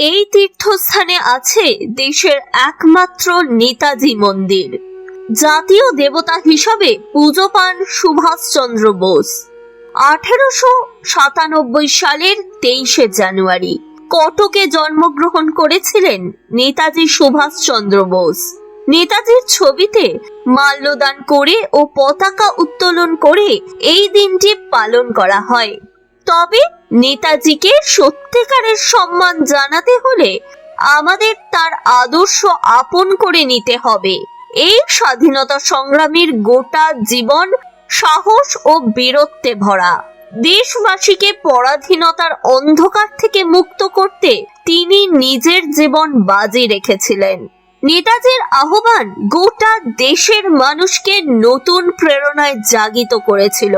এই তীর্থস্থানে আছে দেশের একমাত্র নেতাজি মন্দির। জাতীয় দেবতা হিসাবে পুজো পান সুভাষচন্দ্র বোস। আঠেরোশো সাতানব্বই সালের তেইশে জানুয়ারি কটকে জন্মগ্রহণ করেছিলেন নেতাজি সুভাষচন্দ্র বোস। নেতাজির ছবিতে মাল্যদান করে ও পতাকা উত্তোলন করে এই দিনটি পালন করা হয়। তবে নেতাজিকে সত্যিকারের সম্মান জানাতে হলে আমাদের তার আদর্শ আপন করে নিতে হবে। এই স্বাধীনতা সংগ্রামীর গোটা জীবন সাহস ও বীরত্বে ভরা। দেশবাসীকে পরাধীনতার অন্ধকার থেকে মুক্ত করতে তিনি নিজের জীবন বাজি রেখেছিলেন। নেতাজির আহ্বান গোটা দেশের মানুষকে নতুন প্রেরণায় জাগিত করেছিল।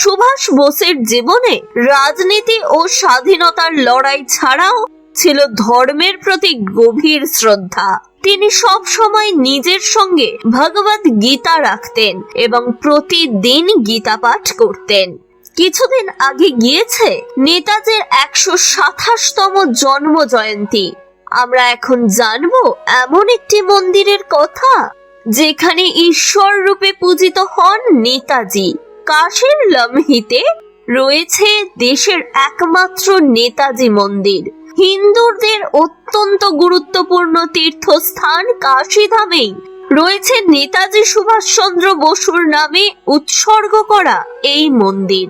সুভাষ বোসের জীবনে রাজনীতি ও স্বাধীনতার লড়াই ছাড়াও ছিল ধর্মের প্রতি গভীর শ্রদ্ধা। তিনি সব সময় নিজের সঙ্গে ভগবত গীতা রাখতেন এবং প্রতিদিন গীতা পাঠ করতেন। কিছুদিন আগে গিয়েছে নেতাজির একশো সাতাশতম জন্ম জয়ন্তী আমরা এখন জানব এমন একটি মন্দিরের কথা যেখানে ঈশ্বর রূপে পূজিত হন নেতাজি। কাশের লমহিতে রয়েছে দেশের একমাত্র নেতাজি মন্দির। হিন্দুদের অত্যন্ত গুরুত্বপূর্ণ তীর্থস্থান কাশীধামেই রয়েছে নেতাজি সুভাষচন্দ্র বসুর নামে উৎসর্গ করা এই মন্দির।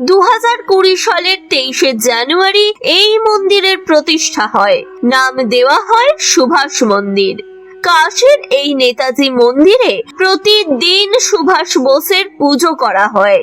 দু হাজার কুড়ি সালের তেইশে জানুয়ারি এই মন্দিরের প্রতিষ্ঠা হয়। নাম দেওয়া হয় সুভাষ মন্দির। কাশীর এই নেতাজি মন্দিরে প্রতিদিন সুভাষ বোসের পুজো করা হয়।